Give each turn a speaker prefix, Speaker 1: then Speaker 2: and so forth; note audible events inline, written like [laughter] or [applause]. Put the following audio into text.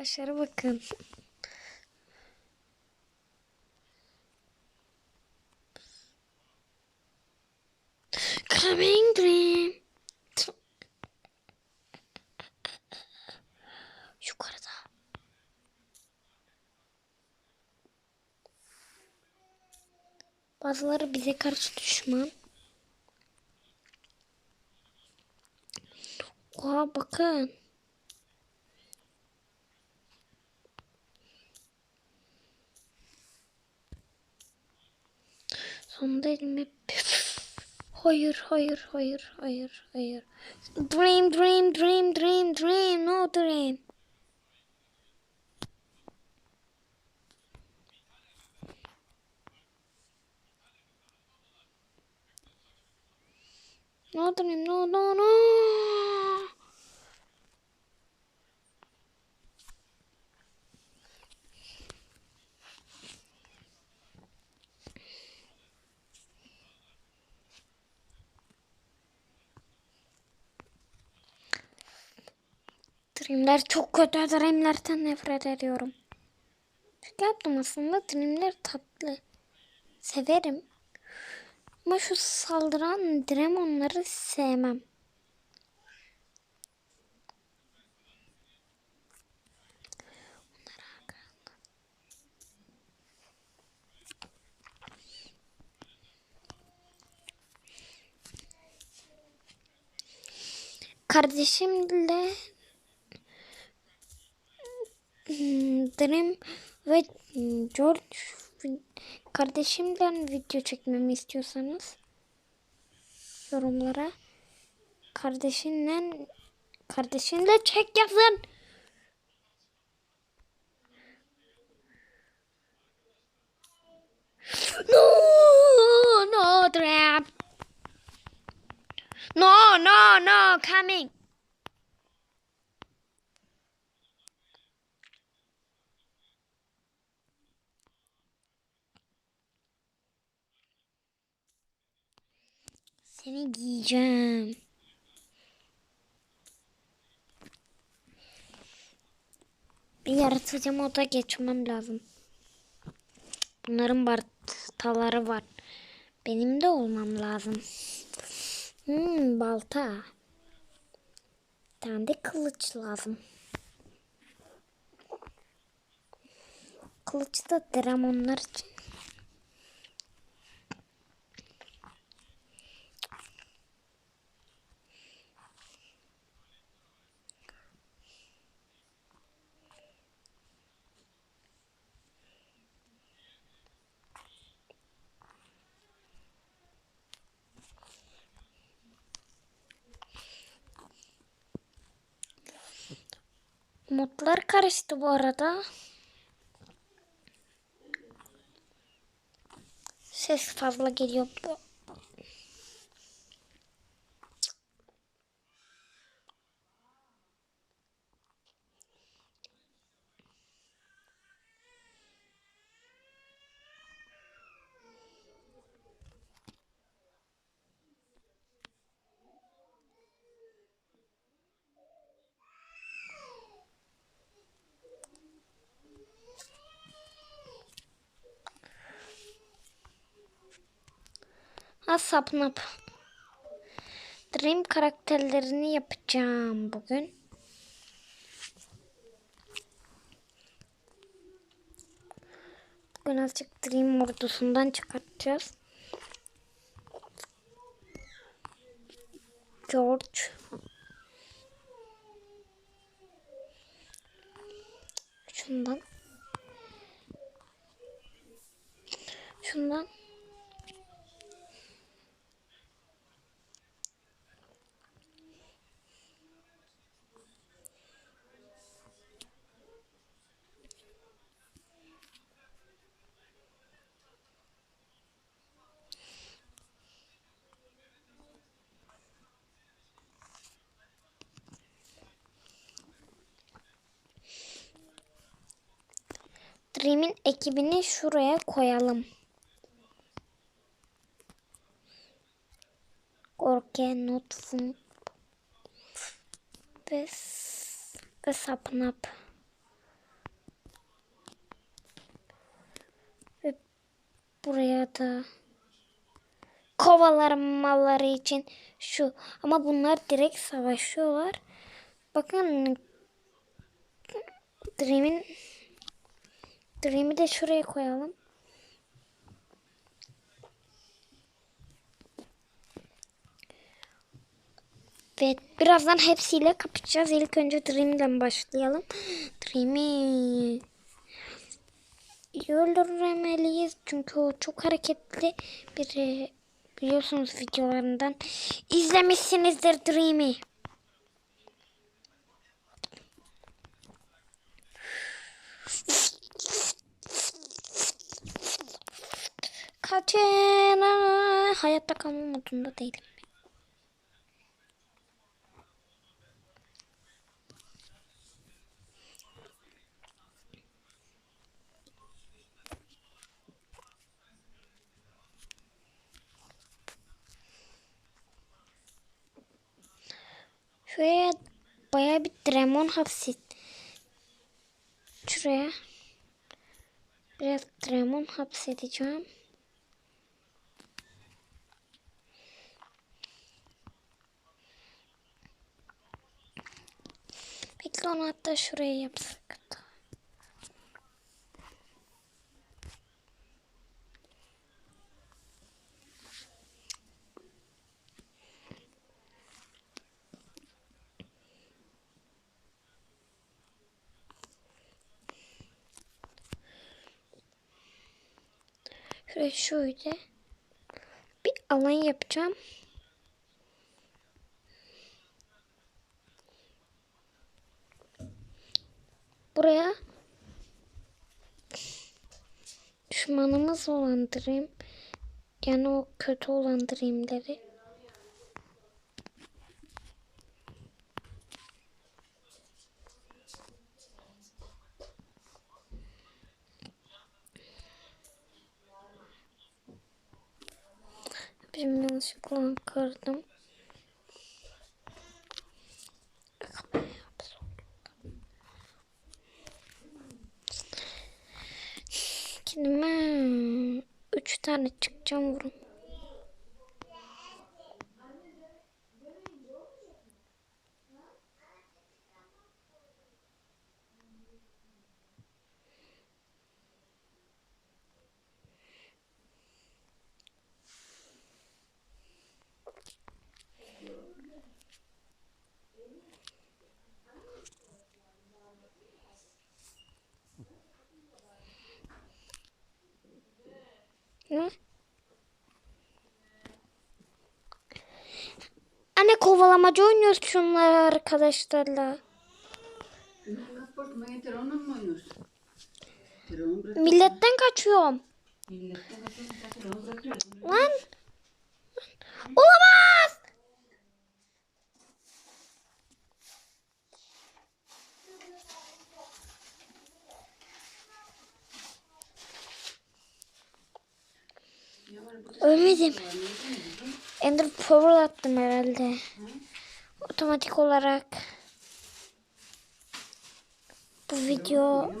Speaker 1: Aşağı bakın. Coming dream. Yukarıda. Bazıları bize karşı düşman. Oha bakın. Sonunda elime [laughs] Hayır, hayır, hayır, hayır, hayır. Dream, dream, dream, dream, dream, no dream. No dream, no. Dreamler çok kötü. Dreamlerden nefret ediyorum. Şaka yaptım aslında. Dreamler tatlı. Severim. Ama şu saldıran Dreamonları sevmem. Kardeşimle Dream ve George kardeşimden video çekmemi istiyorsanız yorumlara kardeşinle kardeşinle çek yazın. No, no, Dream. No, no, no, coming. Seni giyeceğim. Bir yaratıcı moda geçmem lazım. Bunların baltaları var. Benim de olmam lazım. Hmm, balta. Bir de kılıç lazım. Kılıç da dramonlar için. Modlar karıştı bu arada. Ses fazla geliyor. bu. Ha sapnap. Dream karakterlerini yapacağım bugün. Bugün azıcık Dream ordusundan çıkartacağız. George. Şundan. Şundan. Scream'in ekibini şuraya koyalım. Orke, Notfun ve, ve Sapnap. Ve buraya da kovalarmaları için şu. Ama bunlar direkt savaşıyorlar. Bakın Dream'in Dream'i de şuraya koyalım. Ve birazdan hepsiyle kapışacağız. İlk önce Dream'den başlayalım. Dream'i iyi öldürmeliyiz. Çünkü o çok hareketli biri. Biliyorsunuz videolarından. İzlemişsinizdir Dream'i. Kaçın. Hayatta kalma modunda değilim. Şuraya bayağı bir dremon hapset. Şuraya biraz dremon hapsedeceğim. Onu hatta şuraya yapsak. Şöyle şöyle bir alan yapacağım. Buraya düşmanımız olan Dream yani o kötü olan Dream'leri Benim yanlışlıkla kırdım. Kendime üç tane çıkacağım vurun. Ne? Anne kovalamaca oynuyoruz şunlar arkadaşlarla. Milletten kaçıyorum.
Speaker 2: Milletten bırakıyorsun.
Speaker 1: Lan. Olamaz. Ölmedim. Ender Power attım herhalde. Otomatik olarak. Bu video